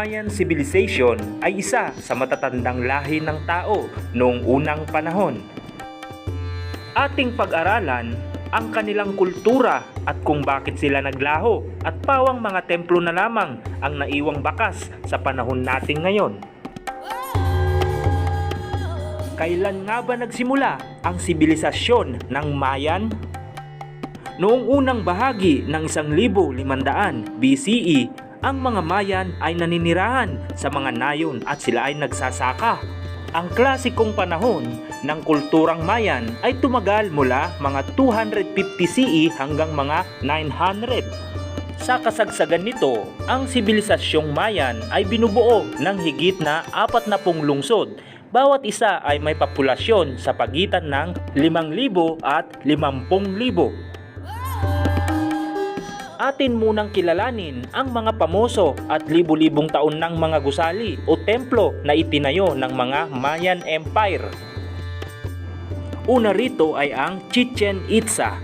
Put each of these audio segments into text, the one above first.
Mayan Civilization ay isa sa matatandang lahi ng tao noong unang panahon. Ating pag-aralan ang kanilang kultura at kung bakit sila naglaho at pawang mga templo na lamang ang naiwang bakas sa panahon natin ngayon. Kailan nga ba nagsimula ang sibilisasyon ng Mayan? Noong unang bahagi ng 1500 BCE, ang mga Mayan ay naninirahan sa mga nayon at sila ay nagsasaka. Ang klasikong panahon ng kulturang Mayan ay tumagal mula mga 250 CE hanggang mga 900. Sa kasagsagan nito, ang sibilisasyong Mayan ay binubuo ng higit na 40 lungsod. Bawat isa ay may populasyon sa pagitan ng 5,000 at 50,000 atin munang kilalanin ang mga pamoso at libu-libong taon ng mga gusali o templo na itinayo ng mga Mayan Empire. Una rito ay ang Chichen Itza.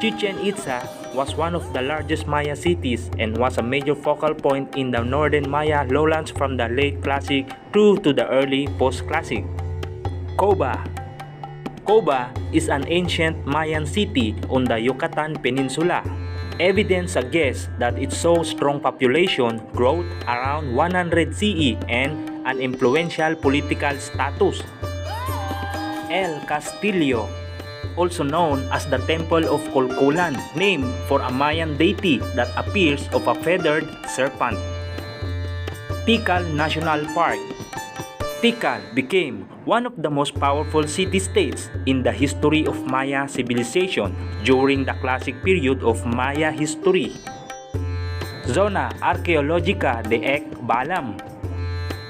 Chichen Itza was one of the largest Maya cities and was a major focal point in the northern Maya lowlands from the late Classic through to the early post-Classic. Koba Koba is an ancient Mayan city on the Yucatan Peninsula. Evidence suggests that it saw strong population growth around 100 CE and an influential political status. El Castillo, also known as the Temple of Colcolan, named for a Mayan deity that appears of a feathered serpent. Tikal National Park Tikal became one of the most powerful city-states in the history of Maya civilization during the classic period of Maya history. Zona Archaeologica de Ekbalam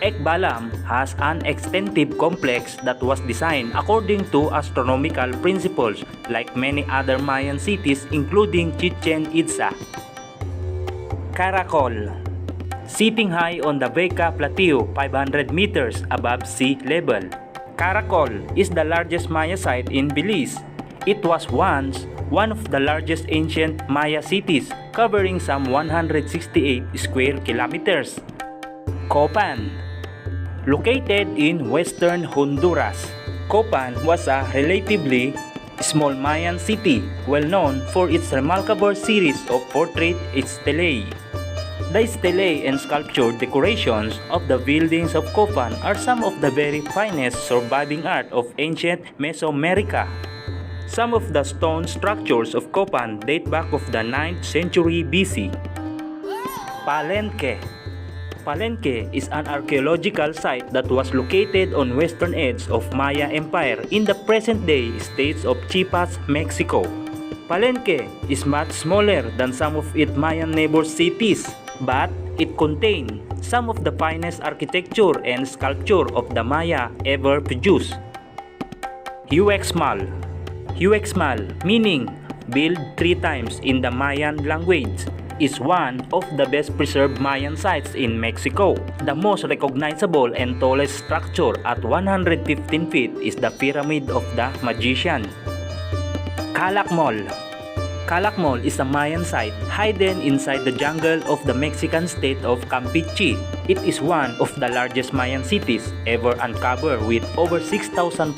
Ekbalam has an extensive complex that was designed according to astronomical principles like many other Mayan cities including Chichen Itza. Caracol Sitting high on the Beca Plateau 500 meters above sea level. Caracol is the largest Maya site in Belize. It was once one of the largest ancient Maya cities covering some 168 square kilometers. Copan Located in western Honduras, Copan was a relatively small Mayan city well known for its remarkable series of portrait stelae. The stelae and sculpture decorations of the buildings of Copan are some of the very finest surviving art of ancient Mesoamerica. Some of the stone structures of Copan date back of the 9th century BC. Palenque Palenque is an archaeological site that was located on western edge of Maya Empire in the present-day states of Chiapas, Mexico. Palenque is much smaller than some of its Mayan neighbor cities, but it contains some of the finest architecture and sculpture of the Maya ever produced. Huexmal Huexmal, meaning build three times in the Mayan language, is one of the best preserved Mayan sites in Mexico. The most recognizable and tallest structure at 115 feet is the Pyramid of the Magician. Calakmul Calakmul is a Mayan site hidden inside the jungle of the Mexican state of Campeche. It is one of the largest Mayan cities ever uncovered with over 6,500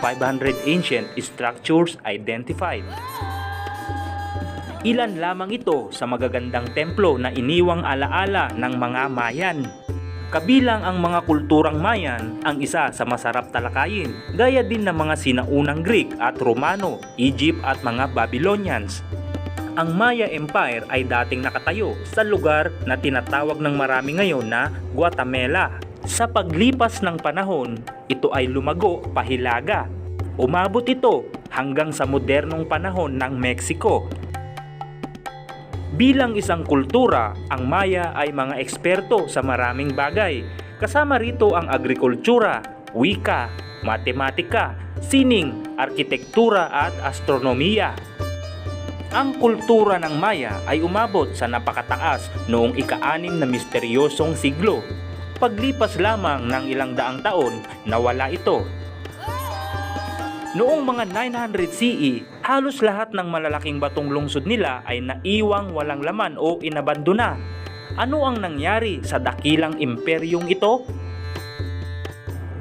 ancient structures identified. Ilan lamang ito sa magagandang templo na iniwang alaala ng mga Mayan. Kabilang ang mga kulturang Mayan ang isa sa masarap talakayin, gaya din ng mga sinaunang Greek at Romano, Egypt at mga Babylonians. Ang Maya Empire ay dating nakatayo sa lugar na tinatawag ng marami ngayon na Guatemala. Sa paglipas ng panahon, ito ay lumago pahilaga. Umabot ito hanggang sa modernong panahon ng Mexico Bilang isang kultura, ang Maya ay mga eksperto sa maraming bagay. Kasama rito ang agrikultura, wika, matematika, sining, arkitektura at astronomiya. Ang kultura ng Maya ay umabot sa napakataas noong ika-anim na misteryosong siglo. Paglipas lamang ng ilang daang taon, nawala ito. Noong mga 900 CE, halos lahat ng malalaking batong lungsod nila ay naiwang walang laman o inabandona. Ano ang nangyari sa dakilang imperyong ito?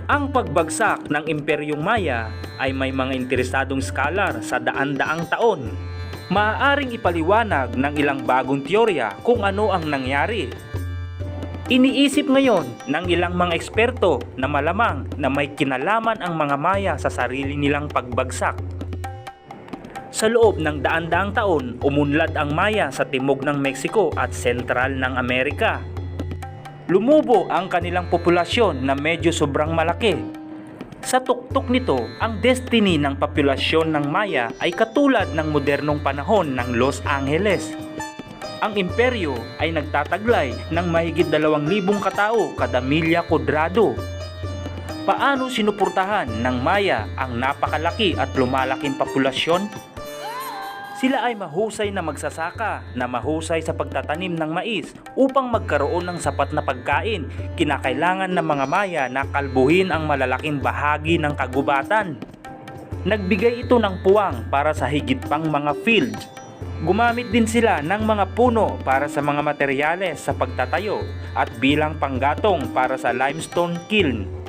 Ang pagbagsak ng Imperyong Maya ay may mga interesadong scholar sa daan-daang taon. Maaaring ipaliwanag ng ilang bagong teorya kung ano ang nangyari. Iniisip ngayon ng ilang mga eksperto na malamang na may kinalaman ang mga Maya sa sarili nilang pagbagsak. Sa loob ng daan-daang taon, umunlad ang Maya sa timog ng Mexico at sentral ng Amerika. Lumubo ang kanilang populasyon na medyo sobrang malaki. Sa tuktok nito, ang destiny ng populasyon ng Maya ay katulad ng modernong panahon ng Los Angeles. Ang imperyo ay nagtataglay ng mahigit 2,000 katao kada milya kwadrado. Paano sinuportahan ng Maya ang napakalaki at lumalaking populasyon? Sila ay mahusay na magsasaka na mahusay sa pagtatanim ng mais upang magkaroon ng sapat na pagkain. Kinakailangan ng mga Maya na kalbuhin ang malalaking bahagi ng kagubatan. Nagbigay ito ng puwang para sa higit pang mga fields. Gumamit din sila ng mga puno para sa mga materyales sa pagtatayo at bilang panggatong para sa limestone kiln.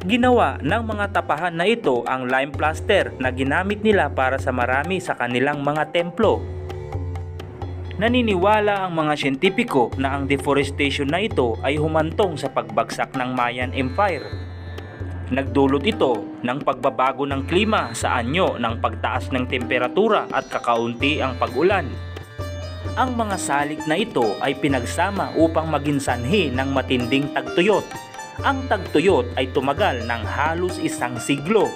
Ginawa ng mga tapahan na ito ang lime plaster na ginamit nila para sa marami sa kanilang mga templo. Naniniwala ang mga siyentipiko na ang deforestation na ito ay humantong sa pagbagsak ng Mayan Empire. Nagdulot ito ng pagbabago ng klima sa anyo ng pagtaas ng temperatura at kakaunti ang pag-ulan. Ang mga salik na ito ay pinagsama upang maging sanhi ng matinding tagtuyot ang tagtuyot ay tumagal ng halos isang siglo.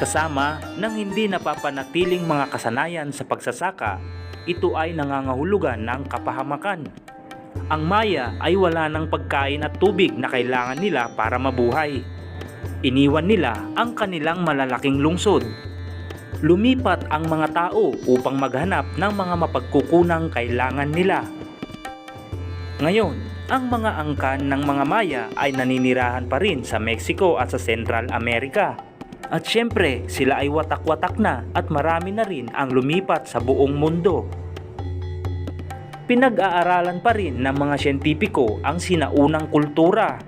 Kasama ng hindi napapanatiling mga kasanayan sa pagsasaka, ito ay nangangahulugan ng kapahamakan. Ang Maya ay wala ng pagkain at tubig na kailangan nila para mabuhay. Iniwan nila ang kanilang malalaking lungsod. Lumipat ang mga tao upang maghanap ng mga mapagkukunang kailangan nila. Ngayon, ang mga angkan ng mga Maya ay naninirahan pa rin sa Mexico at sa Central America. At syempre, sila ay watak-watak na at marami na rin ang lumipat sa buong mundo. Pinag-aaralan pa rin ng mga siyentipiko ang sinaunang kultura.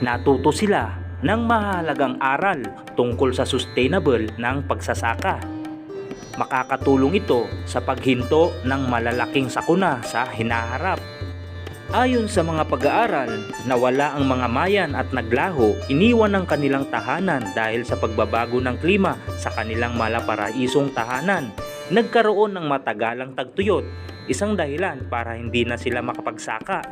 Natuto sila ng mahalagang aral tungkol sa sustainable ng pagsasaka. Makakatulong ito sa paghinto ng malalaking sakuna sa hinaharap. Ayon sa mga pag-aaral, nawala ang mga Mayan at naglaho, iniwan ang kanilang tahanan dahil sa pagbabago ng klima sa kanilang malaparaisong tahanan. Nagkaroon ng matagalang tagtuyot, isang dahilan para hindi na sila makapagsaka.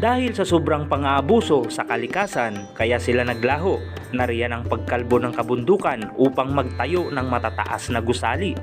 Dahil sa sobrang pang-aabuso sa kalikasan, kaya sila naglaho. Nariyan ang pagkalbo ng kabundukan upang magtayo ng matataas na gusali.